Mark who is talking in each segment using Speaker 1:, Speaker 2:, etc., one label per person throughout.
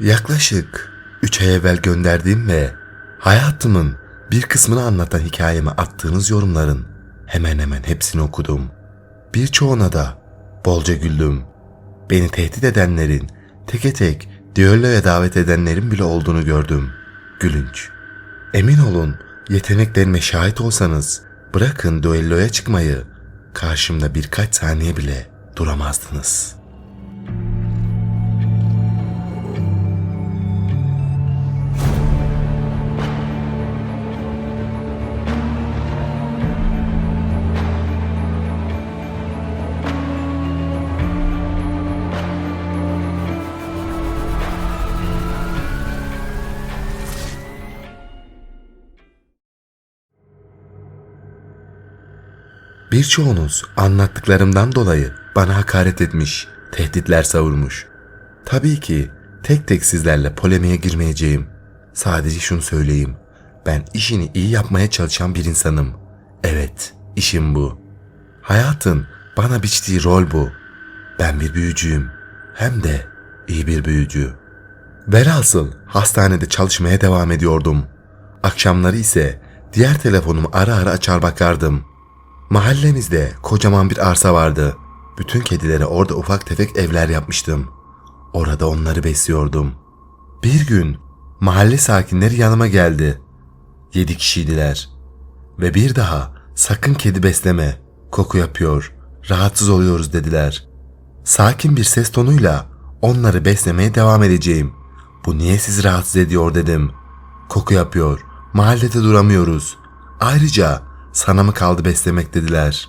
Speaker 1: Yaklaşık 3 ay evvel gönderdiğim ve hayatımın bir kısmını anlatan hikayeme attığınız yorumların hemen hemen hepsini okudum. Birçoğuna da bolca güldüm. Beni tehdit edenlerin teke tek düelloya davet edenlerin bile olduğunu gördüm. Gülünç. Emin olun yeteneklerime şahit olsanız bırakın düelloya çıkmayı karşımda birkaç saniye bile duramazdınız. Birçoğunuz anlattıklarımdan dolayı bana hakaret etmiş, tehditler savurmuş. Tabii ki tek tek sizlerle polemiğe girmeyeceğim. Sadece şunu söyleyeyim. Ben işini iyi yapmaya çalışan bir insanım. Evet, işim bu. Hayatın bana biçtiği rol bu. Ben bir büyücüyüm. Hem de iyi bir büyücü. Velhasıl hastanede çalışmaya devam ediyordum. Akşamları ise diğer telefonumu ara ara açar bakardım. Mahallemizde kocaman bir arsa vardı. Bütün kedilere orada ufak tefek evler yapmıştım. Orada onları besliyordum. Bir gün mahalle sakinleri yanıma geldi. Yedi kişiydiler. Ve bir daha sakın kedi besleme, koku yapıyor, rahatsız oluyoruz dediler. Sakin bir ses tonuyla onları beslemeye devam edeceğim. Bu niye sizi rahatsız ediyor dedim. Koku yapıyor, mahallede duramıyoruz. Ayrıca sana mı kaldı beslemek dediler.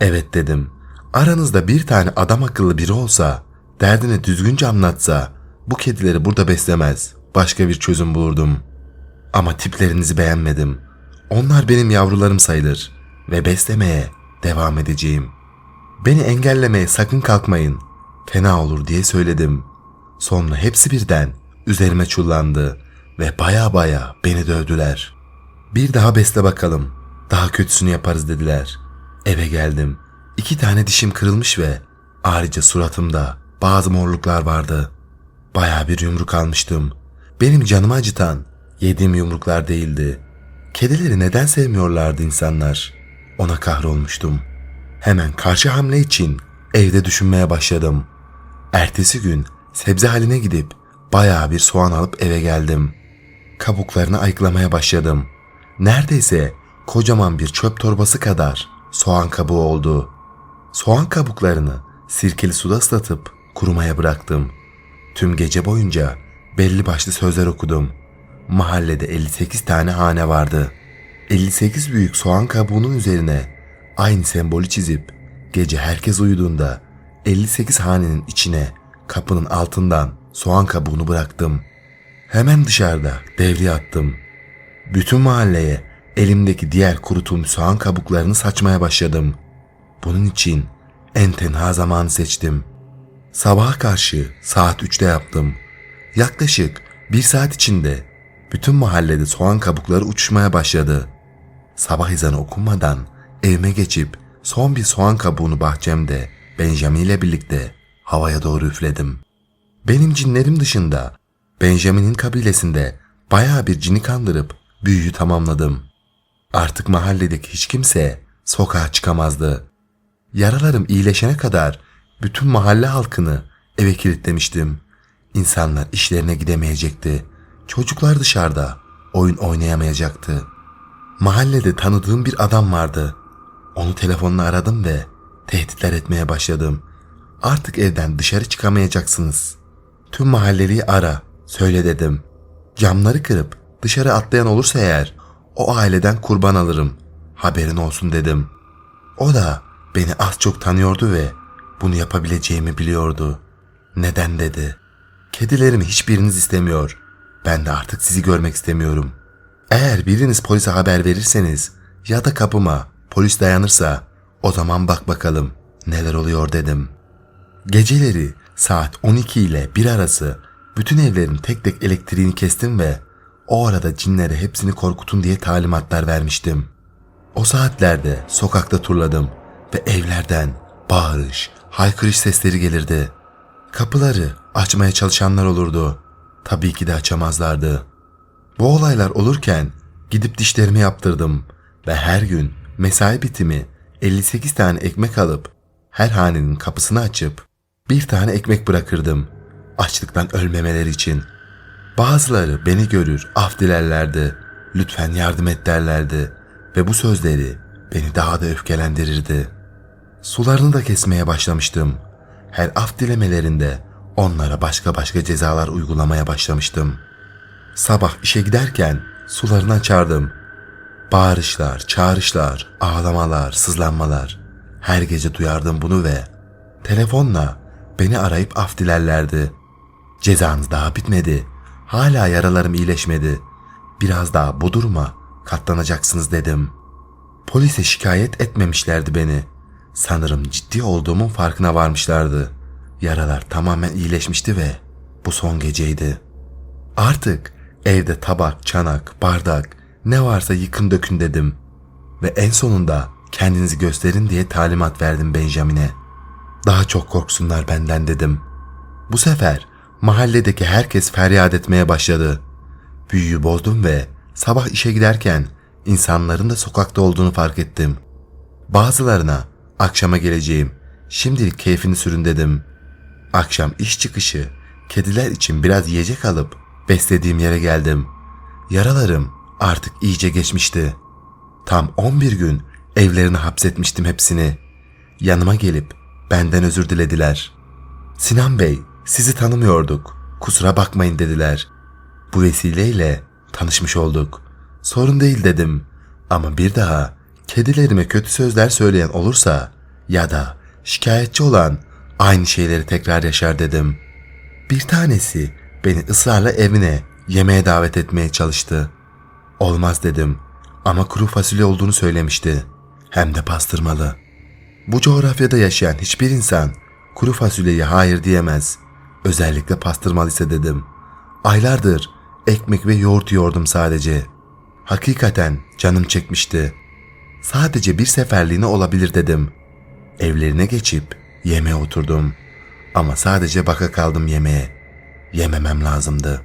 Speaker 1: Evet dedim. Aranızda bir tane adam akıllı biri olsa, derdini düzgünce anlatsa, bu kedileri burada beslemez, başka bir çözüm bulurdum. Ama tiplerinizi beğenmedim. Onlar benim yavrularım sayılır ve beslemeye devam edeceğim. Beni engellemeye sakın kalkmayın. Fena olur diye söyledim. Sonra hepsi birden üzerime çullandı ve baya baya beni dövdüler. Bir daha besle bakalım. Daha kötüsünü yaparız dediler. Eve geldim. İki tane dişim kırılmış ve ayrıca suratımda bazı morluklar vardı. Baya bir yumruk almıştım. Benim canımı acıtan yediğim yumruklar değildi. Kedileri neden sevmiyorlardı insanlar? Ona kahrolmuştum. Hemen karşı hamle için evde düşünmeye başladım. Ertesi gün sebze haline gidip bayağı bir soğan alıp eve geldim. Kabuklarını ayıklamaya başladım. Neredeyse kocaman bir çöp torbası kadar soğan kabuğu oldu. Soğan kabuklarını sirkeli suda ıslatıp kurumaya bıraktım. Tüm gece boyunca belli başlı sözler okudum. Mahallede 58 tane hane vardı. 58 büyük soğan kabuğunun üzerine aynı sembolü çizip gece herkes uyuduğunda 58 hanenin içine kapının altından soğan kabuğunu bıraktım. Hemen dışarıda devriye attım. Bütün mahalleye elimdeki diğer kurutulmuş soğan kabuklarını saçmaya başladım. Bunun için en tenha zamanı seçtim. Sabaha karşı saat 3'te yaptım. Yaklaşık bir saat içinde bütün mahallede soğan kabukları uçuşmaya başladı. Sabah ezanı okunmadan evime geçip son bir soğan kabuğunu bahçemde Benjamin ile birlikte havaya doğru üfledim. Benim cinlerim dışında Benjamin'in kabilesinde bayağı bir cini kandırıp büyüyü tamamladım. Artık mahalledeki hiç kimse sokağa çıkamazdı. Yaralarım iyileşene kadar bütün mahalle halkını eve kilitlemiştim. İnsanlar işlerine gidemeyecekti. Çocuklar dışarıda oyun oynayamayacaktı. Mahallede tanıdığım bir adam vardı. Onu telefonla aradım ve tehditler etmeye başladım. Artık evden dışarı çıkamayacaksınız. Tüm mahalleliyi ara, söyle dedim. Camları kırıp dışarı atlayan olursa eğer o aileden kurban alırım. Haberin olsun dedim. O da beni az çok tanıyordu ve bunu yapabileceğimi biliyordu. Neden dedi. Kedilerimi hiçbiriniz istemiyor. Ben de artık sizi görmek istemiyorum. Eğer biriniz polise haber verirseniz ya da kapıma polis dayanırsa o zaman bak bakalım neler oluyor dedim. Geceleri saat 12 ile 1 arası bütün evlerin tek tek elektriğini kestim ve o arada cinlere hepsini korkutun diye talimatlar vermiştim. O saatlerde sokakta turladım ve evlerden bağırış, haykırış sesleri gelirdi. Kapıları açmaya çalışanlar olurdu. Tabii ki de açamazlardı. Bu olaylar olurken gidip dişlerimi yaptırdım ve her gün mesai bitimi 58 tane ekmek alıp her hanenin kapısını açıp bir tane ekmek bırakırdım açlıktan ölmemeleri için. Bazıları beni görür af dilerlerdi, lütfen yardım et derlerdi ve bu sözleri beni daha da öfkelendirirdi. Sularını da kesmeye başlamıştım. Her af dilemelerinde onlara başka başka cezalar uygulamaya başlamıştım. Sabah işe giderken sularını açardım. Bağırışlar, çağrışlar, ağlamalar, sızlanmalar. Her gece duyardım bunu ve telefonla beni arayıp af dilerlerdi. Cezanız daha bitmedi. Hala yaralarım iyileşmedi. Biraz daha bu duruma katlanacaksınız dedim. Polise şikayet etmemişlerdi beni. Sanırım ciddi olduğumun farkına varmışlardı. Yaralar tamamen iyileşmişti ve bu son geceydi. Artık evde tabak, çanak, bardak ne varsa yıkın dökün dedim. Ve en sonunda kendinizi gösterin diye talimat verdim Benjamin'e. Daha çok korksunlar benden dedim. Bu sefer mahalledeki herkes feryat etmeye başladı. Büyüyü bozdum ve sabah işe giderken insanların da sokakta olduğunu fark ettim. Bazılarına akşama geleceğim, şimdilik keyfini sürün dedim. Akşam iş çıkışı kediler için biraz yiyecek alıp beslediğim yere geldim. Yaralarım artık iyice geçmişti. Tam 11 gün evlerine hapsetmiştim hepsini. Yanıma gelip benden özür dilediler. Sinan Bey, sizi tanımıyorduk. Kusura bakmayın dediler. Bu vesileyle tanışmış olduk. Sorun değil dedim. Ama bir daha kedilerime kötü sözler söyleyen olursa ya da şikayetçi olan aynı şeyleri tekrar yaşar dedim. Bir tanesi beni ısrarla evine yemeğe davet etmeye çalıştı. Olmaz dedim ama kuru fasulye olduğunu söylemişti. Hem de pastırmalı. Bu coğrafyada yaşayan hiçbir insan kuru fasulyeye hayır diyemez. Özellikle pastırmalıysa dedim. Aylardır ekmek ve yoğurt yiyordum sadece. Hakikaten canım çekmişti. Sadece bir seferliğine olabilir dedim. Evlerine geçip yemeğe oturdum. Ama sadece baka kaldım yemeğe. Yememem lazımdı.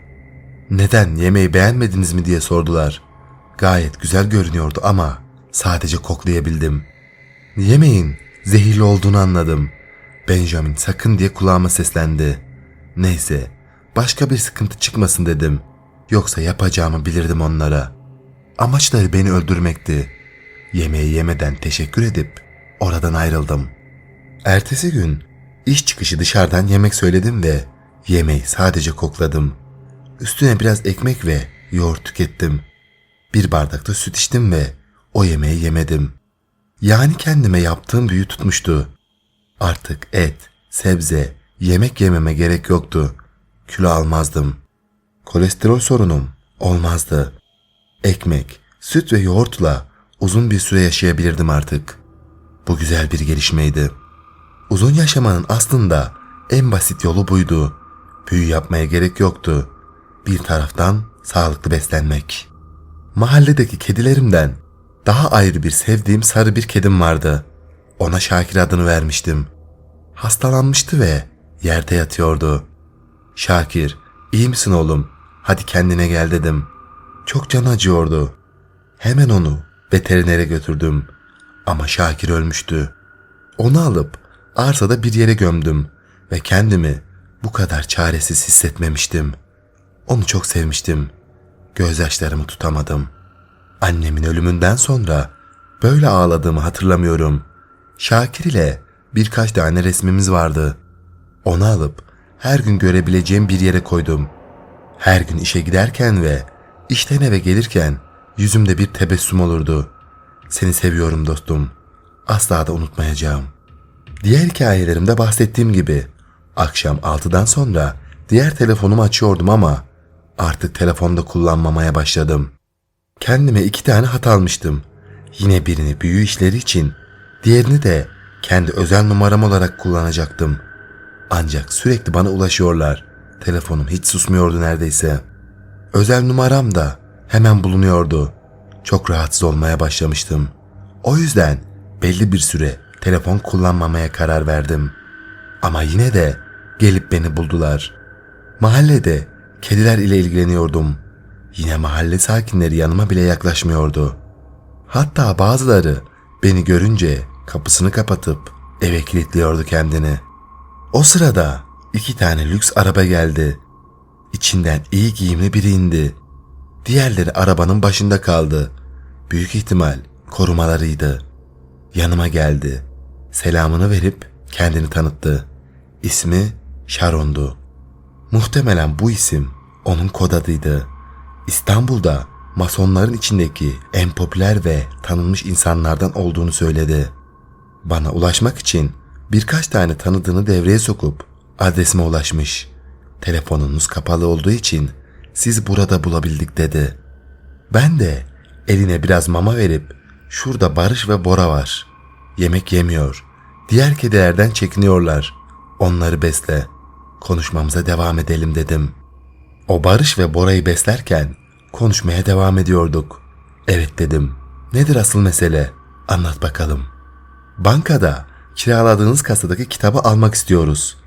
Speaker 1: Neden yemeği beğenmediniz mi diye sordular. Gayet güzel görünüyordu ama sadece koklayabildim. Yemeğin zehirli olduğunu anladım. Benjamin sakın diye kulağıma seslendi. Neyse başka bir sıkıntı çıkmasın dedim. Yoksa yapacağımı bilirdim onlara. Amaçları beni öldürmekti. Yemeği yemeden teşekkür edip oradan ayrıldım. Ertesi gün iş çıkışı dışarıdan yemek söyledim ve yemeği sadece kokladım. Üstüne biraz ekmek ve yoğurt tükettim. Bir bardakta süt içtim ve o yemeği yemedim. Yani kendime yaptığım büyü tutmuştu. Artık et, sebze, yemek yememe gerek yoktu. Kilo almazdım. Kolesterol sorunum olmazdı. Ekmek, süt ve yoğurtla uzun bir süre yaşayabilirdim artık. Bu güzel bir gelişmeydi. Uzun yaşamanın aslında en basit yolu buydu. Büyü yapmaya gerek yoktu. Bir taraftan sağlıklı beslenmek. Mahalledeki kedilerimden daha ayrı bir sevdiğim sarı bir kedim vardı. Ona Şakir adını vermiştim. Hastalanmıştı ve yerde yatıyordu. Şakir, iyi misin oğlum? Hadi kendine gel dedim. Çok can acıyordu. Hemen onu veterinere götürdüm. Ama Şakir ölmüştü. Onu alıp arsada bir yere gömdüm ve kendimi bu kadar çaresiz hissetmemiştim. Onu çok sevmiştim. Gözyaşlarımı tutamadım. Annemin ölümünden sonra böyle ağladığımı hatırlamıyorum. Şakir ile birkaç tane resmimiz vardı. Onu alıp her gün görebileceğim bir yere koydum. Her gün işe giderken ve işten eve gelirken yüzümde bir tebessüm olurdu. Seni seviyorum dostum. Asla da unutmayacağım. Diğer hikayelerimde bahsettiğim gibi akşam 6'dan sonra diğer telefonumu açıyordum ama artık telefonda kullanmamaya başladım. Kendime iki tane hat almıştım. Yine birini büyü işleri için, diğerini de kendi özel numaram olarak kullanacaktım. Ancak sürekli bana ulaşıyorlar. Telefonum hiç susmuyordu neredeyse. Özel numaram da hemen bulunuyordu. Çok rahatsız olmaya başlamıştım. O yüzden belli bir süre telefon kullanmamaya karar verdim. Ama yine de gelip beni buldular. Mahallede Kediler ile ilgileniyordum. Yine mahalle sakinleri yanıma bile yaklaşmıyordu. Hatta bazıları beni görünce kapısını kapatıp eve kilitliyordu kendini. O sırada iki tane lüks araba geldi. İçinden iyi giyimli biri indi. Diğerleri arabanın başında kaldı. Büyük ihtimal korumalarıydı. Yanıma geldi. Selamını verip kendini tanıttı. İsmi Sharon'du. Muhtemelen bu isim onun kod adıydı. İstanbul'da masonların içindeki en popüler ve tanınmış insanlardan olduğunu söyledi. Bana ulaşmak için birkaç tane tanıdığını devreye sokup adresime ulaşmış. Telefonunuz kapalı olduğu için siz burada bulabildik dedi. Ben de eline biraz mama verip şurada Barış ve Bora var. Yemek yemiyor. Diğer kedilerden çekiniyorlar. Onları besle. Konuşmamıza devam edelim dedim. O Barış ve Bora'yı beslerken konuşmaya devam ediyorduk. Evet dedim. Nedir asıl mesele? Anlat bakalım. Bankada kiraladığınız kasadaki kitabı almak istiyoruz.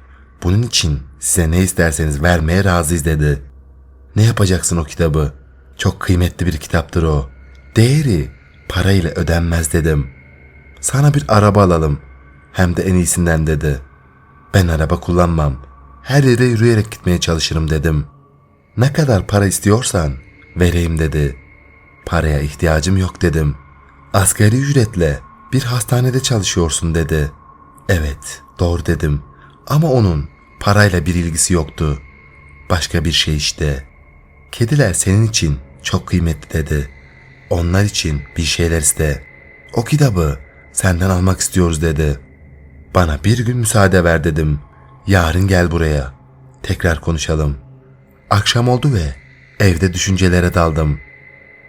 Speaker 1: Bunun için size ne isterseniz vermeye razıyız dedi. Ne yapacaksın o kitabı? Çok kıymetli bir kitaptır o. Değeri parayla ödenmez dedim. Sana bir araba alalım. Hem de en iyisinden dedi. Ben araba kullanmam. Her yere yürüyerek gitmeye çalışırım dedim. Ne kadar para istiyorsan vereyim dedi. Paraya ihtiyacım yok dedim. Asgari ücretle bir hastanede çalışıyorsun dedi. Evet, doğru dedim. Ama onun parayla bir ilgisi yoktu. Başka bir şey işte. Kediler senin için çok kıymetli dedi. Onlar için bir şeyler iste. O kitabı senden almak istiyoruz dedi. Bana bir gün müsaade ver dedim. Yarın gel buraya. Tekrar konuşalım. Akşam oldu ve evde düşüncelere daldım.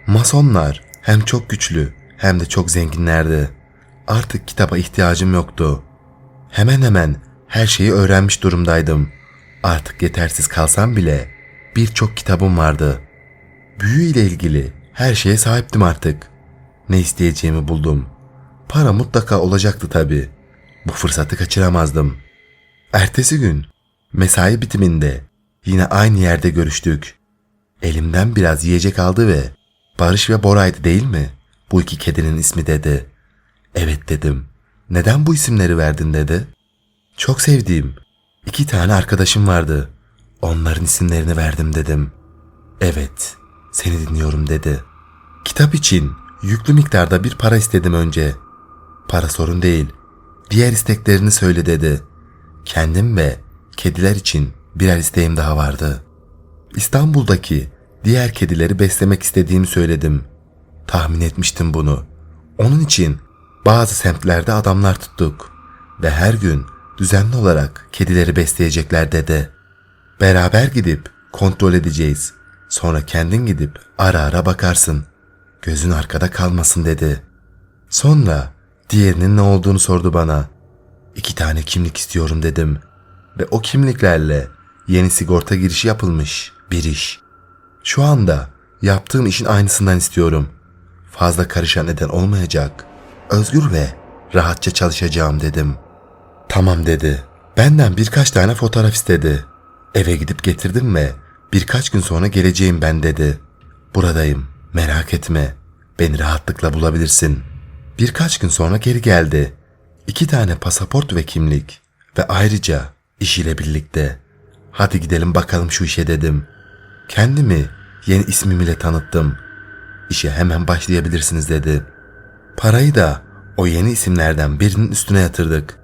Speaker 1: Masonlar hem çok güçlü hem de çok zenginlerdi. Artık kitaba ihtiyacım yoktu. Hemen hemen her şeyi öğrenmiş durumdaydım. Artık yetersiz kalsam bile birçok kitabım vardı. Büyü ile ilgili her şeye sahiptim artık. Ne isteyeceğimi buldum. Para mutlaka olacaktı tabii. Bu fırsatı kaçıramazdım. Ertesi gün mesai bitiminde yine aynı yerde görüştük. Elimden biraz yiyecek aldı ve Barış ve Bora'ydı değil mi? Bu iki kedinin ismi dedi. Evet dedim. Neden bu isimleri verdin dedi. Çok sevdiğim iki tane arkadaşım vardı. Onların isimlerini verdim dedim. Evet, seni dinliyorum dedi. Kitap için yüklü miktarda bir para istedim önce. Para sorun değil. Diğer isteklerini söyle dedi. Kendim ve kediler için birer isteğim daha vardı. İstanbul'daki diğer kedileri beslemek istediğimi söyledim. Tahmin etmiştim bunu. Onun için bazı semtlerde adamlar tuttuk ve her gün düzenli olarak kedileri besleyecekler dedi. Beraber gidip kontrol edeceğiz. Sonra kendin gidip ara ara bakarsın. Gözün arkada kalmasın dedi. Sonra diğerinin ne olduğunu sordu bana. İki tane kimlik istiyorum dedim. Ve o kimliklerle yeni sigorta girişi yapılmış bir iş. Şu anda yaptığım işin aynısından istiyorum. Fazla karışan neden olmayacak. Özgür ve rahatça çalışacağım dedim. Tamam dedi. Benden birkaç tane fotoğraf istedi. Eve gidip getirdim ve birkaç gün sonra geleceğim ben dedi. Buradayım. Merak etme. Beni rahatlıkla bulabilirsin. Birkaç gün sonra geri geldi. İki tane pasaport ve kimlik ve ayrıca iş ile birlikte. Hadi gidelim bakalım şu işe dedim. Kendimi yeni ismim ile tanıttım. İşe hemen başlayabilirsiniz dedi. Parayı da o yeni isimlerden birinin üstüne yatırdık.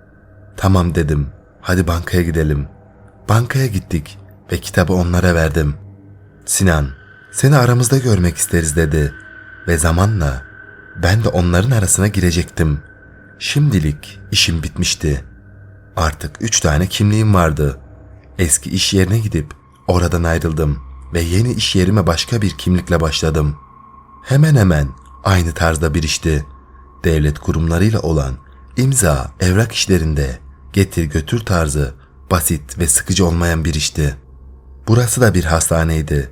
Speaker 1: Tamam dedim. Hadi bankaya gidelim. Bankaya gittik ve kitabı onlara verdim. Sinan, seni aramızda görmek isteriz dedi. Ve zamanla ben de onların arasına girecektim. Şimdilik işim bitmişti. Artık üç tane kimliğim vardı. Eski iş yerine gidip oradan ayrıldım ve yeni iş yerime başka bir kimlikle başladım. Hemen hemen aynı tarzda bir işti. Devlet kurumlarıyla olan imza, evrak işlerinde getir götür tarzı basit ve sıkıcı olmayan bir işti. Burası da bir hastaneydi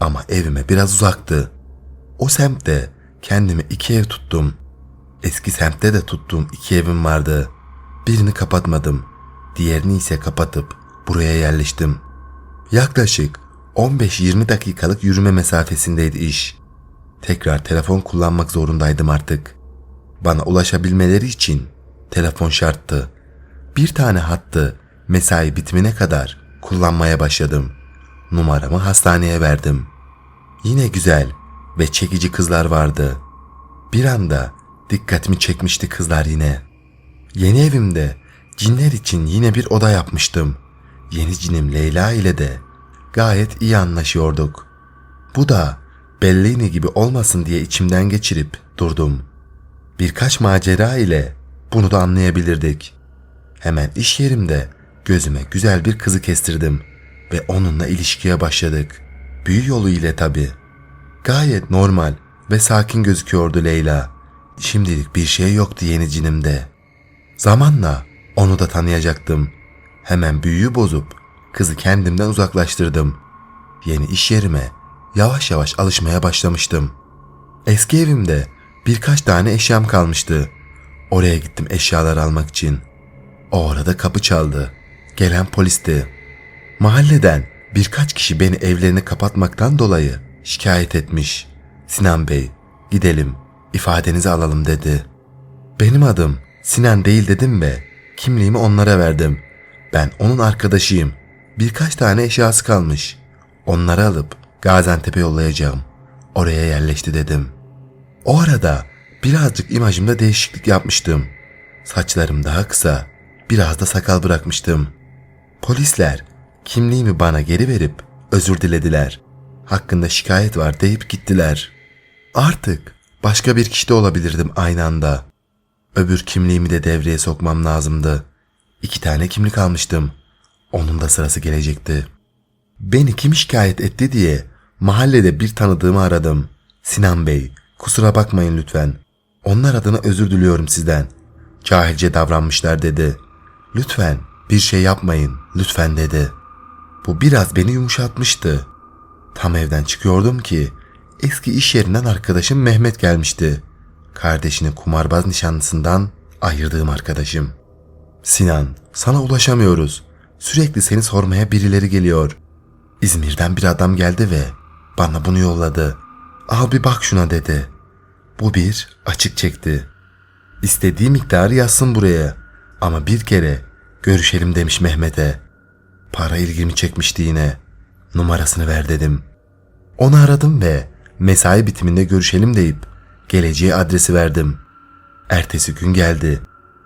Speaker 1: ama evime biraz uzaktı. O semtte kendime iki ev tuttum. Eski semtte de tuttuğum iki evim vardı. Birini kapatmadım. Diğerini ise kapatıp buraya yerleştim. Yaklaşık 15-20 dakikalık yürüme mesafesindeydi iş. Tekrar telefon kullanmak zorundaydım artık. Bana ulaşabilmeleri için telefon şarttı. Bir tane hattı mesai bitimine kadar kullanmaya başladım. Numaramı hastaneye verdim. Yine güzel ve çekici kızlar vardı. Bir anda dikkatimi çekmişti kızlar yine. Yeni evimde cinler için yine bir oda yapmıştım. Yeni cinim Leyla ile de gayet iyi anlaşıyorduk. Bu da Bellini gibi olmasın diye içimden geçirip durdum. Birkaç macera ile bunu da anlayabilirdik. Hemen iş yerimde gözüme güzel bir kızı kestirdim ve onunla ilişkiye başladık. Büyü yolu ile tabi. Gayet normal ve sakin gözüküyordu Leyla. Şimdilik bir şey yoktu yeni cinimde. Zamanla onu da tanıyacaktım. Hemen büyüyü bozup kızı kendimden uzaklaştırdım. Yeni iş yerime yavaş yavaş alışmaya başlamıştım. Eski evimde birkaç tane eşyam kalmıştı. Oraya gittim eşyalar almak için. O arada kapı çaldı. Gelen polisti. Mahalleden birkaç kişi beni evlerini kapatmaktan dolayı şikayet etmiş. Sinan Bey, gidelim, ifadenizi alalım dedi. Benim adım Sinan değil dedim ve kimliğimi onlara verdim. Ben onun arkadaşıyım. Birkaç tane eşyası kalmış. Onları alıp Gaziantep'e yollayacağım. Oraya yerleşti dedim. O arada birazcık imajımda değişiklik yapmıştım. Saçlarım daha kısa, biraz da sakal bırakmıştım. Polisler kimliğimi bana geri verip özür dilediler. Hakkında şikayet var deyip gittiler. Artık başka bir kişi de olabilirdim aynı anda. Öbür kimliğimi de devreye sokmam lazımdı. İki tane kimlik almıştım. Onun da sırası gelecekti. Beni kim şikayet etti diye mahallede bir tanıdığımı aradım. Sinan Bey, kusura bakmayın lütfen. Onlar adına özür diliyorum sizden. Cahilce davranmışlar dedi. Lütfen bir şey yapmayın, lütfen dedi. Bu biraz beni yumuşatmıştı. Tam evden çıkıyordum ki eski iş yerinden arkadaşım Mehmet gelmişti. Kardeşini kumarbaz nişanlısından ayırdığım arkadaşım. Sinan, sana ulaşamıyoruz. Sürekli seni sormaya birileri geliyor. İzmir'den bir adam geldi ve bana bunu yolladı. Al bir bak şuna dedi. Bu bir açık çekti. İstediği miktarı yazsın buraya. Ama bir kere görüşelim demiş Mehmet'e. Para ilgimi çekmişti yine. Numarasını ver dedim. Onu aradım ve mesai bitiminde görüşelim deyip geleceği adresi verdim. Ertesi gün geldi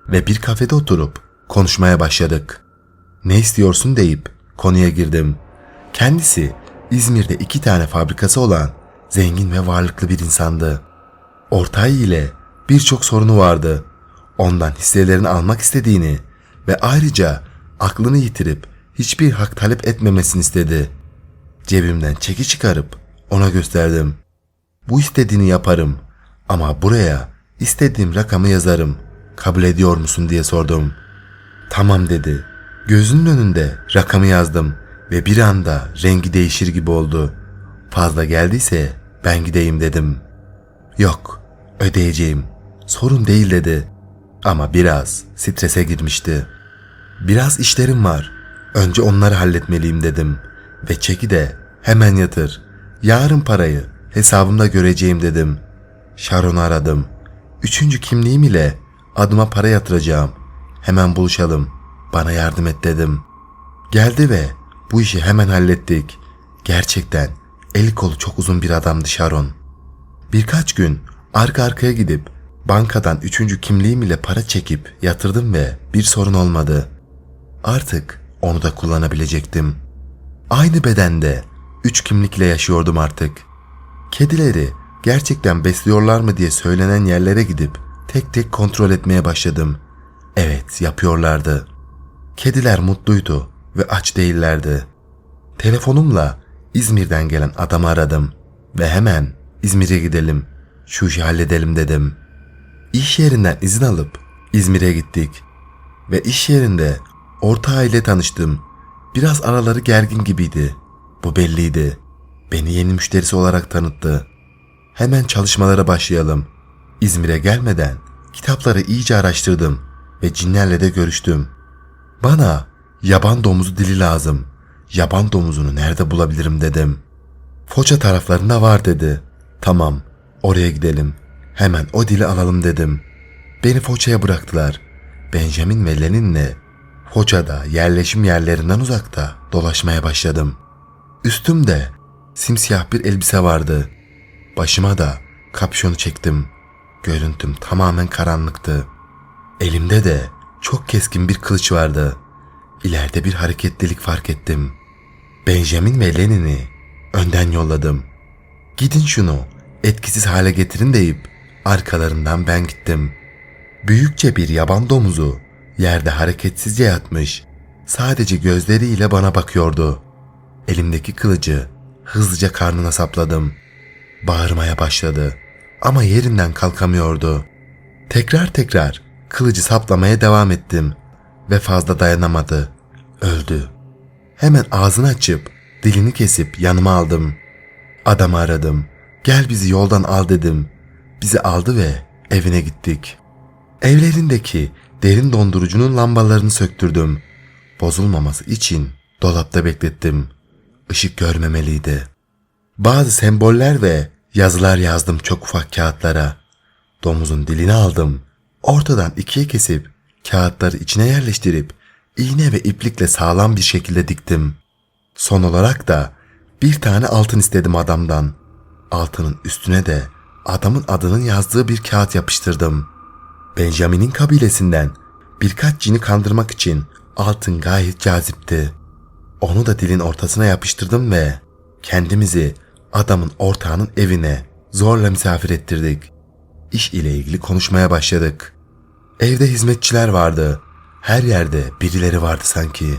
Speaker 1: ve bir kafede oturup konuşmaya başladık. Ne istiyorsun deyip konuya girdim. Kendisi İzmir'de iki tane fabrikası olan zengin ve varlıklı bir insandı. Ortağı ile birçok sorunu vardı. Ondan hisselerini almak istediğini ve ayrıca aklını yitirip hiçbir hak talep etmemesini istedi. Cebimden çeki çıkarıp ona gösterdim. Bu istediğini yaparım ama buraya istediğim rakamı yazarım. Kabul ediyor musun diye sordum. Tamam dedi. Gözünün önünde rakamı yazdım ve bir anda rengi değişir gibi oldu. Fazla geldiyse ben gideyim dedim. Yok, ödeyeceğim. Sorun değil dedi. Ama biraz strese girmişti. Biraz işlerim var. Önce onları halletmeliyim dedim. Ve çeki de hemen yatır. Yarın parayı hesabımda göreceğim dedim. Sharon'u aradım. Üçüncü kimliğim ile adıma para yatıracağım. Hemen buluşalım. Bana yardım et dedim. Geldi ve bu işi hemen hallettik. Gerçekten eli kolu çok uzun bir adamdı Sharon. Birkaç gün arka arkaya gidip bankadan üçüncü kimliğim ile para çekip yatırdım ve bir sorun olmadı. Artık onu da kullanabilecektim. Aynı bedende üç kimlikle yaşıyordum artık. Kedileri gerçekten besliyorlar mı diye söylenen yerlere gidip tek tek kontrol etmeye başladım. Evet yapıyorlardı. Kediler mutluydu ve aç değillerdi. Telefonumla İzmir'den gelen adamı aradım ve hemen İzmir'e gidelim, şu işi halledelim dedim. İş yerinden izin alıp İzmir'e gittik ve iş yerinde ortağı ile tanıştım. Biraz araları gergin gibiydi. Bu belliydi. Beni yeni müşterisi olarak tanıttı. Hemen çalışmalara başlayalım. İzmir'e gelmeden kitapları iyice araştırdım ve cinlerle de görüştüm. Bana yaban domuzu dili lazım. Yaban domuzunu nerede bulabilirim dedim. Foça taraflarında var dedi. Tamam oraya gidelim. Hemen o dili alalım dedim. Beni Foça'ya bıraktılar. Benjamin ve Lenin'le Foça'da yerleşim yerlerinden uzakta dolaşmaya başladım. Üstümde simsiyah bir elbise vardı. Başıma da kapşonu çektim. Görüntüm tamamen karanlıktı. Elimde de çok keskin bir kılıç vardı. İleride bir hareketlilik fark ettim. Benjamin ve Lenin'i önden yolladım. Gidin şunu etkisiz hale getirin deyip arkalarından ben gittim. Büyükçe bir yaban domuzu yerde hareketsizce yatmış. Sadece gözleriyle bana bakıyordu. Elimdeki kılıcı hızlıca karnına sapladım. Bağırmaya başladı ama yerinden kalkamıyordu. Tekrar tekrar kılıcı saplamaya devam ettim ve fazla dayanamadı. Öldü. Hemen ağzını açıp dilini kesip yanıma aldım. Adamı aradım. Gel bizi yoldan al dedim. Bizi aldı ve evine gittik. Evlerindeki derin dondurucunun lambalarını söktürdüm. Bozulmaması için dolapta beklettim. Işık görmemeliydi. Bazı semboller ve yazılar yazdım çok ufak kağıtlara. Domuzun dilini aldım. Ortadan ikiye kesip kağıtları içine yerleştirip iğne ve iplikle sağlam bir şekilde diktim. Son olarak da bir tane altın istedim adamdan. Altının üstüne de adamın adının yazdığı bir kağıt yapıştırdım. Benjamin'in kabilesinden birkaç cini kandırmak için altın gayet cazipti. Onu da dilin ortasına yapıştırdım ve kendimizi adamın ortağının evine zorla misafir ettirdik. İş ile ilgili konuşmaya başladık. Evde hizmetçiler vardı. Her yerde birileri vardı sanki.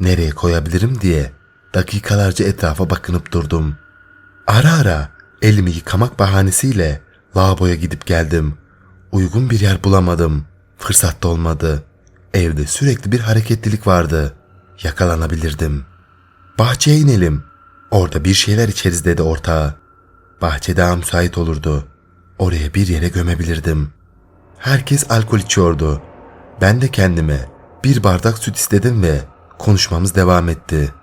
Speaker 1: Nereye koyabilirim diye dakikalarca etrafa bakınıp durdum. Ara ara elimi yıkamak bahanesiyle lavaboya gidip geldim. Uygun bir yer bulamadım. Fırsat da olmadı. Evde sürekli bir hareketlilik vardı. Yakalanabilirdim. Bahçeye inelim. Orada bir şeyler içeriz dedi ortağı. Bahçe daha müsait olurdu. Oraya bir yere gömebilirdim. Herkes alkol içiyordu. Ben de kendime bir bardak süt istedim ve konuşmamız devam etti.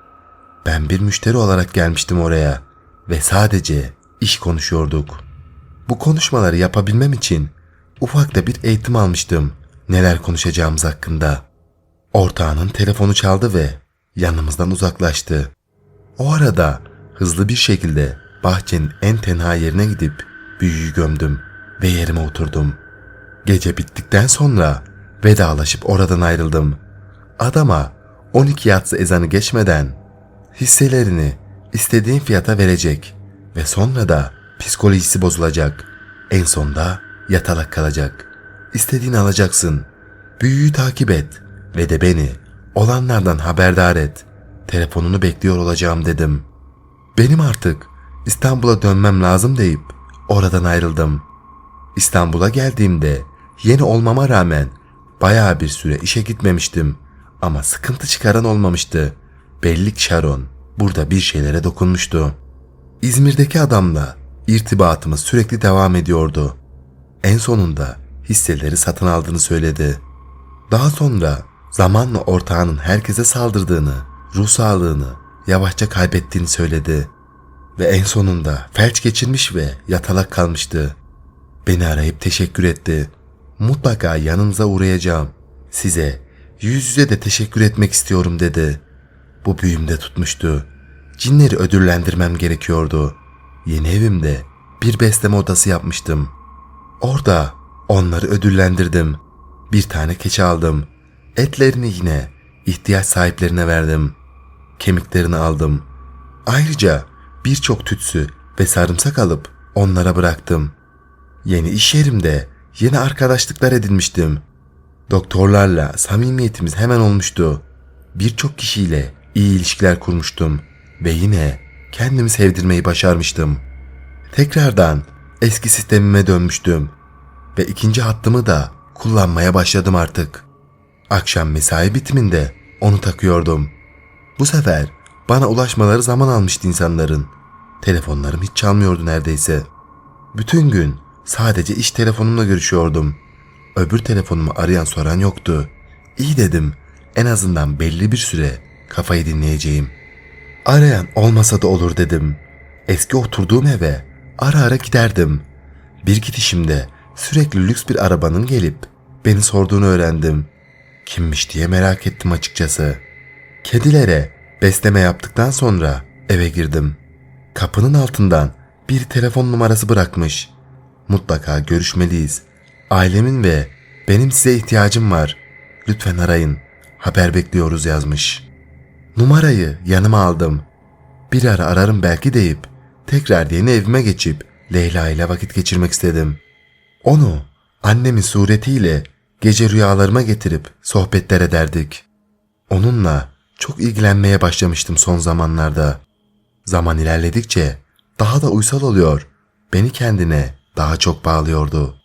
Speaker 1: Ben bir müşteri olarak gelmiştim oraya ve sadece iş konuşuyorduk. Bu konuşmaları yapabilmem için ufak da bir eğitim almıştım neler konuşacağımız hakkında. Ortağının telefonu çaldı ve yanımızdan uzaklaştı. O arada hızlı bir şekilde bahçenin en tenha yerine gidip büyüyü gömdüm ve yerime oturdum. Gece bittikten sonra vedalaşıp oradan ayrıldım. Adama 12 yatsı ezanı geçmeden hisselerini istediğin fiyata verecek ve sonra da psikolojisi bozulacak. En sonda yatalak kalacak. İstediğini alacaksın. Büyüyü takip et ve de beni olanlardan haberdar et. Telefonunu bekliyor olacağım dedim. Benim artık İstanbul'a dönmem lazım deyip oradan ayrıldım. İstanbul'a geldiğimde yeni olmama rağmen bayağı bir süre işe gitmemiştim. Ama sıkıntı çıkaran olmamıştı. Belli ki Sharon burada bir şeylere dokunmuştu. İzmir'deki adamla irtibatımız sürekli devam ediyordu. En sonunda hisseleri satın aldığını söyledi. Daha sonra zamanla ortağının herkese saldırdığını, ruh sağlığını yavaşça kaybettiğini söyledi. Ve en sonunda felç geçirmiş ve yatalak kalmıştı. Beni arayıp teşekkür etti. Mutlaka yanınıza uğrayacağım. Size yüz yüze de teşekkür etmek istiyorum dedi. Bu büyümde tutmuştu. Cinleri ödüllendirmem gerekiyordu. Yeni evimde bir besleme odası yapmıştım. Orada onları ödüllendirdim. Bir tane keçi aldım. Etlerini yine ihtiyaç sahiplerine verdim. Kemiklerini aldım. Ayrıca birçok tütsü ve sarımsak alıp onlara bıraktım. Yeni iş yerimde yeni arkadaşlıklar edinmiştim. Doktorlarla samimiyetimiz hemen olmuştu. Birçok kişiyle iyi ilişkiler kurmuştum ve yine kendimi sevdirmeyi başarmıştım. Tekrardan eski sistemime dönmüştüm ve ikinci hattımı da kullanmaya başladım artık. Akşam mesai bitiminde onu takıyordum. Bu sefer bana ulaşmaları zaman almıştı insanların. Telefonlarım hiç çalmıyordu neredeyse. Bütün gün sadece iş telefonumla görüşüyordum. Öbür telefonumu arayan soran yoktu. İyi dedim. En azından belli bir süre kafayı dinleyeceğim. Arayan olmasa da olur dedim. Eski oturduğum eve ara ara giderdim. Bir gidişimde sürekli lüks bir arabanın gelip beni sorduğunu öğrendim. Kimmiş diye merak ettim açıkçası. Kedilere besleme yaptıktan sonra eve girdim. Kapının altından bir telefon numarası bırakmış. Mutlaka görüşmeliyiz. Ailemin ve benim size ihtiyacım var. Lütfen arayın. Haber bekliyoruz yazmış. Numarayı yanıma aldım. Bir ara ararım belki deyip tekrar yeni evime geçip Leyla ile vakit geçirmek istedim. Onu annemin suretiyle gece rüyalarıma getirip sohbetler ederdik. Onunla çok ilgilenmeye başlamıştım son zamanlarda. Zaman ilerledikçe daha da uysal oluyor. Beni kendine daha çok bağlıyordu.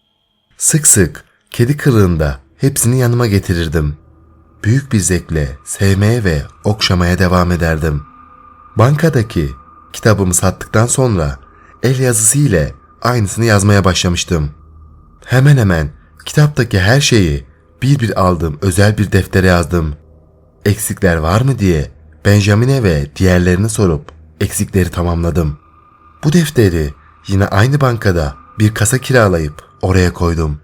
Speaker 1: Sık sık kedi kılığında hepsini yanıma getirirdim. Büyük bir zevkle sevmeye ve okşamaya devam ederdim. Bankadaki kitabımı sattıktan sonra el yazısı ile aynısını yazmaya başlamıştım. Hemen hemen kitaptaki her şeyi bir bir aldığım özel bir deftere yazdım. Eksikler var mı diye Benjamin'e ve diğerlerine sorup eksikleri tamamladım. Bu defteri yine aynı bankada bir kasa kiralayıp oraya koydum.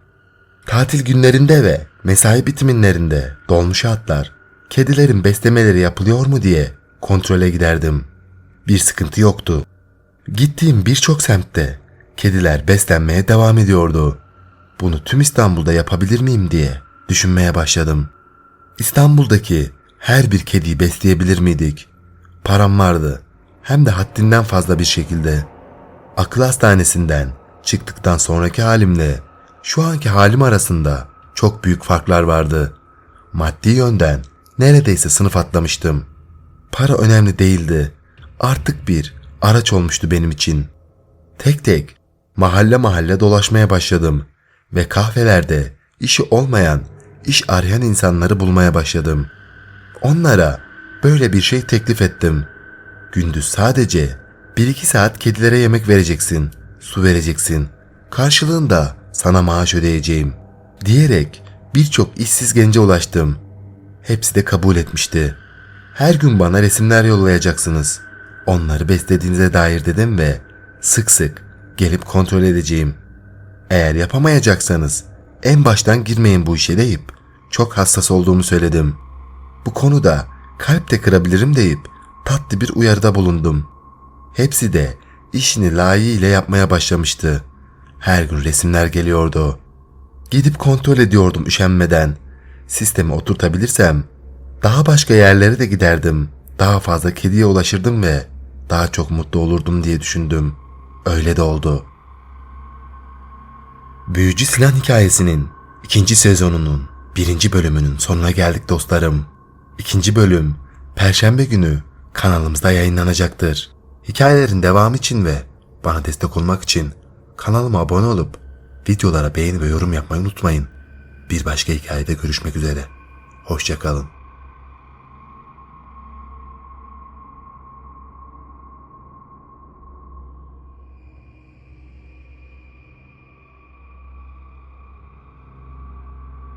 Speaker 1: Tatil günlerinde ve mesai bitiminlerinde dolmuş atlar, kedilerin beslemeleri yapılıyor mu diye kontrole giderdim. Bir sıkıntı yoktu. Gittiğim birçok semtte kediler beslenmeye devam ediyordu. Bunu tüm İstanbul'da yapabilir miyim diye düşünmeye başladım. İstanbul'daki her bir kediyi besleyebilir miydik? Param vardı. Hem de haddinden fazla bir şekilde. Akıl hastanesinden çıktıktan sonraki halimle şu anki halim arasında çok büyük farklar vardı. Maddi yönden neredeyse sınıf atlamıştım. Para önemli değildi. Artık bir araç olmuştu benim için. Tek tek mahalle mahalle dolaşmaya başladım ve kahvelerde işi olmayan, iş arayan insanları bulmaya başladım. Onlara böyle bir şey teklif ettim. Gündüz sadece 1-2 saat kedilere yemek vereceksin, su vereceksin. Karşılığında sana maaş ödeyeceğim. Diyerek birçok işsiz gence ulaştım. Hepsi de kabul etmişti. Her gün bana resimler yollayacaksınız. Onları beslediğinize dair dedim ve sık sık gelip kontrol edeceğim. Eğer yapamayacaksanız en baştan girmeyin bu işe deyip çok hassas olduğumu söyledim. Bu konuda kalp de kırabilirim deyip tatlı bir uyarıda bulundum. Hepsi de işini layığıyla yapmaya başlamıştı. Her gün resimler geliyordu. Gidip kontrol ediyordum üşenmeden. Sistemi oturtabilirsem daha başka yerlere de giderdim. Daha fazla kediye ulaşırdım ve daha çok mutlu olurdum diye düşündüm. Öyle de oldu. Büyücü Sinan hikayesinin ikinci sezonunun birinci bölümünün sonuna geldik dostlarım. İkinci bölüm Perşembe günü kanalımızda yayınlanacaktır. Hikayelerin devamı için ve bana destek olmak için kanalıma abone olup videolara beğeni ve yorum yapmayı unutmayın. Bir başka hikayede görüşmek üzere. Hoşçakalın.